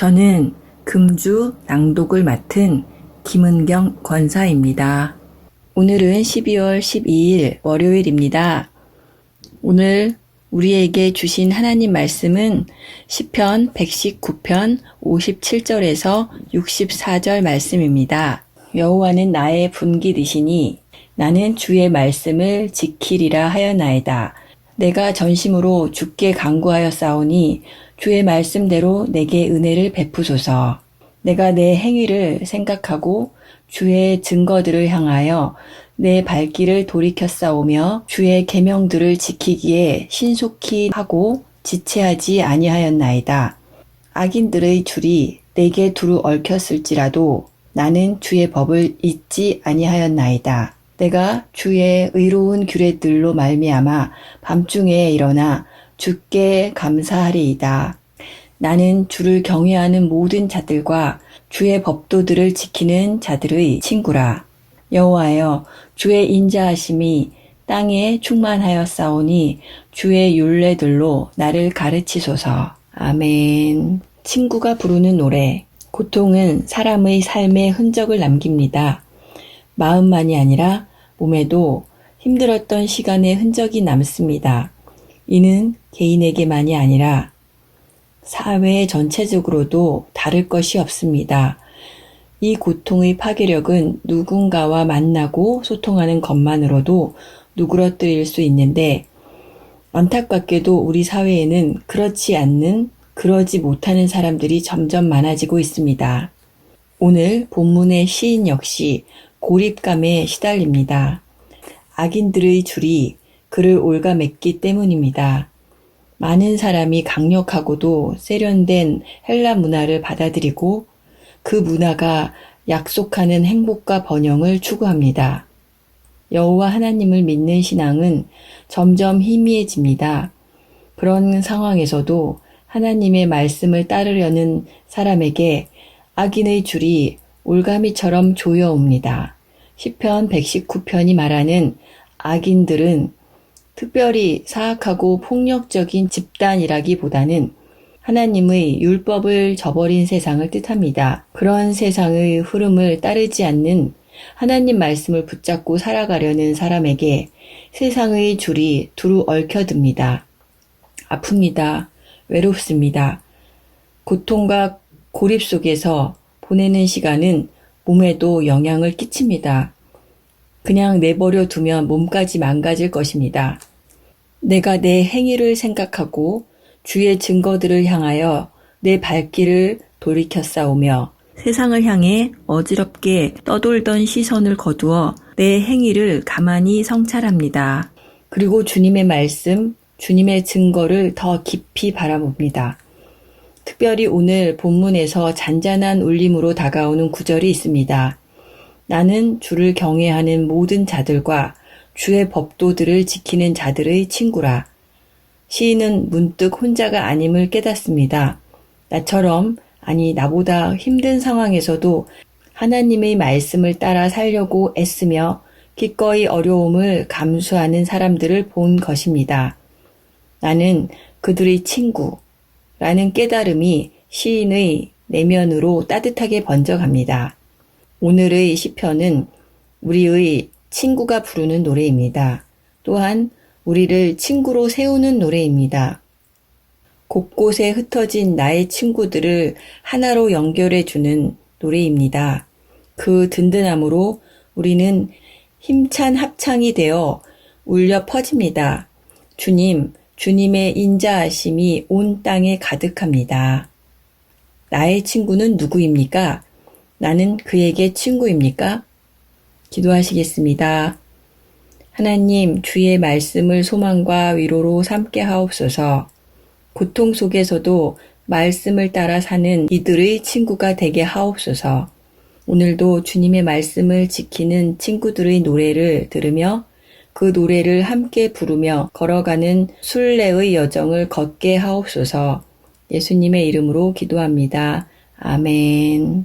저는 금주 낭독을 맡은 김은경 권사입니다. 오늘은 12월 12일 월요일입니다. 오늘 우리에게 주신 하나님 말씀은 시편 119편 57절에서 64절 말씀입니다. 여호와는 나의 분기드시니 나는 주의 말씀을 지키리라 하였나이다. 내가 전심으로 주께 간구하였사오니 주의 말씀대로 내게 은혜를 베푸소서. 내가 내 행위를 생각하고 주의 증거들을 향하여 내 발길을 돌이켰사오며 주의 계명들을 지키기에 신속히 하고 지체하지 아니하였나이다. 악인들의 줄이 내게 두루 얽혔을지라도 나는 주의 법을 잊지 아니하였나이다. 내가 주의 의로운 규례들로 말미암아 밤중에 일어나 주께 감사하리이다. 나는 주를 경외하는 모든 자들과 주의 법도들을 지키는 자들의 친구라. 여호와여, 주의 인자하심이 땅에 충만하였사오니 주의 율례들로 나를 가르치소서. 아멘. 친구가 부르는 노래. 고통은 사람의 삶에 흔적을 남깁니다. 마음만이 아니라 몸에도 힘들었던 시간의 흔적이 남습니다. 이는 개인에게만이 아니라 사회 전체적으로도 다를 것이 없습니다. 이 고통의 파괴력은 누군가와 만나고 소통하는 것만으로도 누그러뜨릴 수 있는데 안타깝게도 우리 사회에는 그렇지 않는 그러지 못하는 사람들이 점점 많아지고 있습니다. 오늘 본문의 시인 역시 고립감에 시달립니다. 악인들의 줄이 그를 올가맸기 때문입니다. 많은 사람이 강력하고도 세련된 헬라 문화를 받아들이고 그 문화가 약속하는 행복과 번영을 추구합니다. 여호와 하나님을 믿는 신앙은 점점 희미해집니다. 그런 상황에서도 하나님의 말씀을 따르려는 사람에게 악인의 줄이 올가미처럼 조여옵니다. 시편 119편이 말하는 악인들은 특별히 사악하고 폭력적인 집단이라기보다는 하나님의 율법을 저버린 세상을 뜻합니다. 그런 세상의 흐름을 따르지 않는 하나님 말씀을 붙잡고 살아가려는 사람에게 세상의 줄이 두루 얽혀듭니다. 아픕니다. 외롭습니다. 고통과 고립 속에서 보내는 시간은 몸에도 영향을 끼칩니다. 그냥 내버려 두면 몸까지 망가질 것입니다. 내가 내 행위를 생각하고 주의 증거들을 향하여 내 발길을 돌이켰사오며 세상을 향해 어지럽게 떠돌던 시선을 거두어 내 행위를 가만히 성찰합니다. 그리고 주님의 말씀, 주님의 증거를 더 깊이 바라봅니다. 특별히 오늘 본문에서 잔잔한 울림으로 다가오는 구절이 있습니다. 나는 주를 경외하는 모든 자들과 주의 법도들을 지키는 자들의 친구라. 시인은 문득 혼자가 아님을 깨닫습니다. 나처럼, 아니, 나보다 힘든 상황에서도 하나님의 말씀을 따라 살려고 애쓰며 기꺼이 어려움을 감수하는 사람들을 본 것입니다. 나는 그들의 친구, 라는 깨달음이 시인의 내면으로 따뜻하게 번져갑니다. 오늘의 시편은 우리의 친구가 부르는 노래입니다. 또한 우리를 친구로 세우는 노래입니다. 곳곳에 흩어진 나의 친구들을 하나로 연결해 주는 노래입니다. 그 든든함으로 우리는 힘찬 합창이 되어 울려 퍼집니다. 주님, 주님의 인자하심이 온 땅에 가득합니다. 나의 친구는 누구입니까? 나는 그에게 친구입니까? 기도하시겠습니다. 하나님, 주의 말씀을 소망과 위로로 삼게 하옵소서. 고통 속에서도 말씀을 따라 사는 이들의 친구가 되게 하옵소서. 오늘도 주님의 말씀을 지키는 친구들의 노래를 들으며 그 노래를 함께 부르며 걸어가는 순례의 여정을 걷게 하옵소서. 예수님의 이름으로 기도합니다. 아멘.